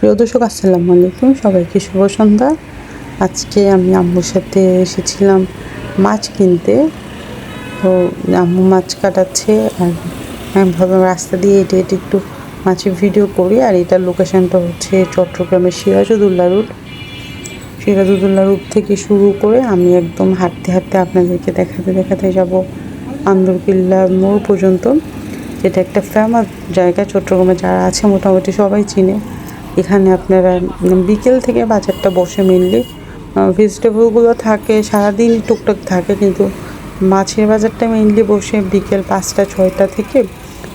প্রিয় দর্শক, আসসালামু আলাইকুম। সবাইকে শুভ সন্ধ্যা। আজকে আমি আম্মুর সাথে এসেছিলাম মাছ কিনতে। তো আম্মু মাছ কাটাচ্ছে আর আমি ভাবলাম রাস্তা দিয়ে এটি এটি একটু মাছের ভিডিও করি। আর এটার লোকেশানটা হচ্ছে চট্টগ্রামের সিরাজউদ্দৌলা রুট সিরাজউদ্দৌলা রুট থেকে শুরু করে আমি একদম হাঁটতে হাঁটতে আপনাদেরকে দেখাতে দেখাতে যাব আন্দরকিল্লা মোড় পর্যন্ত। যেটা একটা ফেমাস জায়গা। চট্টগ্রামে যারা আছে, মোটামুটি সবাই চিনে। এখানে আপনারা বিকেল থেকে বাজারটা বসে মেনলি ভেজিটেবলগুলো থাকে, সারাদিন টুকটাক থাকে, কিন্তু মাছের বাজারটা মেনলি বসে বিকেল পাঁচটা, ছয়টা থেকে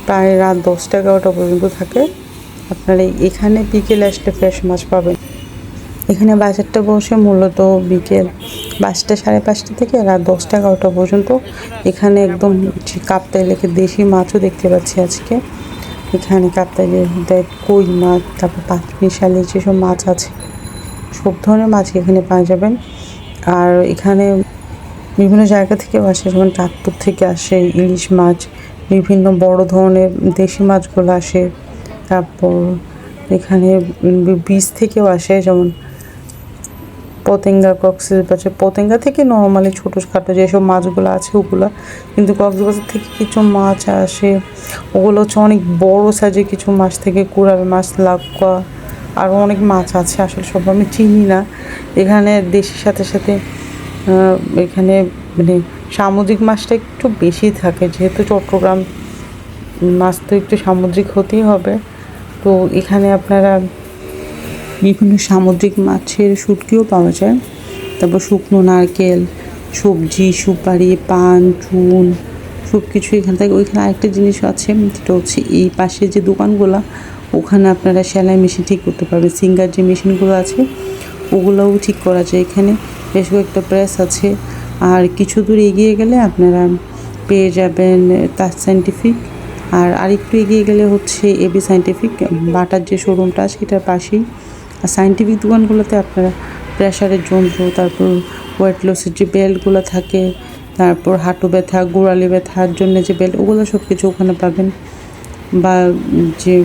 প্রায় রাত দশটা, এগারোটা পর্যন্ত থাকে। আপনারা এখানে বিকেলে আসলে ফ্রেশ মাছ পাবেন। এখানে বাজারটা বসে মূলত বিকেল পাঁচটা, সাড়ে পাঁচটা থেকে রাত দশটা, এগারোটা পর্যন্ত। এখানে একদম কাপ্তাই লেখে দেশি মাছও দেখতে পাচ্ছি আজকে। এখানে কাপ্তাই দেয় কই মাছ তারপর পাঁচ শালি যেসব মাছ আছে, সব ধরনের মাছ এখানে পাওয়া যাবেন আর এখানে বিভিন্ন জায়গা থেকেও আসে, যেমন চাঁদপুর থেকে আসে ইলিশ মাছ, বিভিন্ন বড় ধরনের দেশি মাছগুলো আসে। তারপর এখানে বীজ থেকেও আসে, যেমন পতেঙ্গা কক্সবাজার পতেঙ্গা থেকে নর্মালি ছোটো খাটো যেসব মাছগুলো আছে ওগুলো, কিন্তু কক্সবাজার থেকে কিছু মাছ আসে। ওগুলো হচ্ছে অনেক বড় সাইজের কিছু মাছ থেকে কুড়াবে মাছ, লাক্কা আরও অনেক মাছ আছে, আসলে সব আমি চিনি না। এখানে দেশের সাথে সাথে এখানে মানে সামুদ্রিক মাছটা একটু বেশি থাকে, যেহেতু চট্টগ্রাম মাছ তো একটু সামুদ্রিক হতেই হবে। তো এখানে আপনারা বিভিন্ন সামুদ্রিক মাছের শুটকিও পাওয়া যায়। তারপর শুকনো নারকেল, সবজি, সুপারি, পান, চুন সব কিছু এখান থেকে। ওইখানে আরেকটা জিনিস আছে যেটা হচ্ছে এই পাশে যে দোকানগুলো, ওখানে আপনারা সেলাই মেশিন ঠিক করতে পারবেন। সিঙ্গার যে মেশিনগুলো আছে, ওগুলোও ঠিক করা যায় এখানে। বেশ কয়েকটা প্রেস আছে। আর কিছু দূর এগিয়ে গেলে আপনারা পেয়ে যাবেন তাজ সাইন্টিফিক। আর আরেকটু এগিয়ে গেলে হচ্ছে এবি সাইন্টিফিক, বাটার যে শোরুমটা এটার পাশেই। আর সাইন্টিফিক দোকানগুলোতে আপনারা প্রেশারের যন্ত্র তারপর ওয়েট লসের যে বেল্টগুলো থাকে, তারপর হাঁটু ব্যথা, গোড়ালি ব্যথার জন্য যে বেল্ট ওগুলো সব কিছু ওখানে পাবেন। বা যে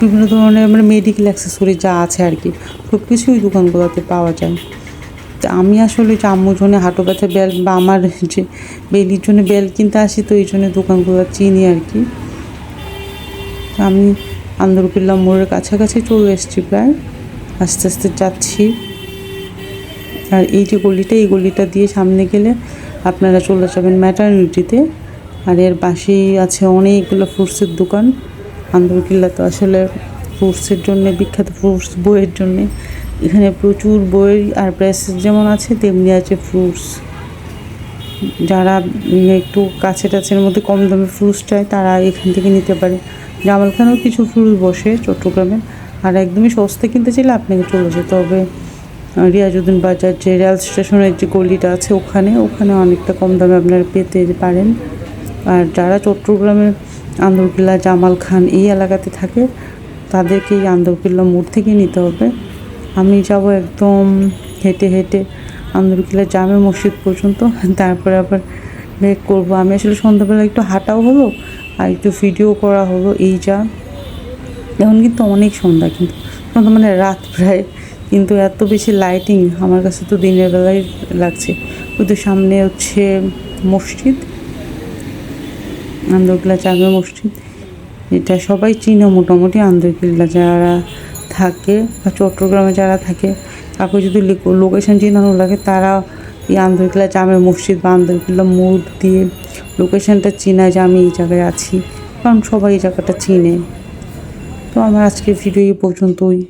বিভিন্ন ধরনের মানে মেডিকেল অ্যাক্সেসরি যা আছে আর কি সব কিছুই দোকানগুলোতে পাওয়া যায়। তো আমি আসলে যে আম্মুর জন্য হাঁটু ব্যথা বেল্ট বা আমার যে বেলির জন্য বেল্ট কিনতে আসি, তো এই জন্য দোকানগুলো চিনি আর কি। আমি আন্দরকিল্লা মোড়ের কাছাকাছি চলে এসেছি প্রায়। আস্তে আস্তে যাচ্ছি আর এই যে গলিটা, এই গলিটা দিয়ে সামনে গেলে আপনারা চলে যাবেন ম্যাটার্নিটিতে আর এর পাশেই আছে অনেকগুলো ফ্রুটসের দোকান। আন্দরকিল্লা তো আসলে ফ্রুটসের জন্য, বিখ্যাত ফ্রুটস বইয়ের জন্যে এখানে প্রচুর বই আর প্রেস যেমন আছে, তেমনি আছে ফ্রুটস যারা একটু কাছে টাছের মধ্যে কম দামে ফ্রুটস চায়, তারা এখান থেকে নিতে পারে। জামালখানেও কিছু ফ্রুটস বসে চট্টগ্রামে। আর একদমই সস্তা কিনতে চাইলে আপনাকে চলে যেতে হবে। রিয়াজুদ্দিন বাজার যে রেল স্টেশনের যে গলিটা আছে ওখানে ওখানে অনেকটা কম দামে আপনারা পেতে পারেন। আর যারা চট্টগ্রামের আন্দরকিল্লা, জামাল খান এই এলাকাতে থাকে, তাদেরকে এই আন্দরকিল্লা মোড় থেকে নিতে হবে। আমি যাব একদম হেঁটে হেঁটে আন্দরকিল্লা জামে মসজিদ পর্যন্ত, তারপরে আবার ব্রেক করব। আমি আসলে সন্ধ্যাবেলা একটু হাঁটাও হলো, আর একটু ভিডিও করা হলো, এই যা। এখন কিন্তু অনেক সন্ধ্যা কিন্তু সন্ধ্যা মানে রাত প্রায়। কিন্তু এত বেশি লাইটিং আমার কাছে তো দিনের বেলায় লাগছে। কিন্তু সামনে হচ্ছে মসজিদ, আন্দরকিল্লা জামে মসজিদ। এটা সবাই চিনে মোটামুটি আন্দরকিল্লা যারা থাকে বা চট্টগ্রামে যারা থাকে কাউকে যদি লোকেশন চিনানো লাগে, তারা এই আন্দরকিল্লা জামে মসজিদ বা আন্দরকিল্লা মোড় দিয়ে লোকেশনটা চিনায় যে আমি এই জায়গায় আছি। কারণ সবাই এই জায়গাটা চিনে। তো আমার আজকের ভিডিও এই পর্যন্তই।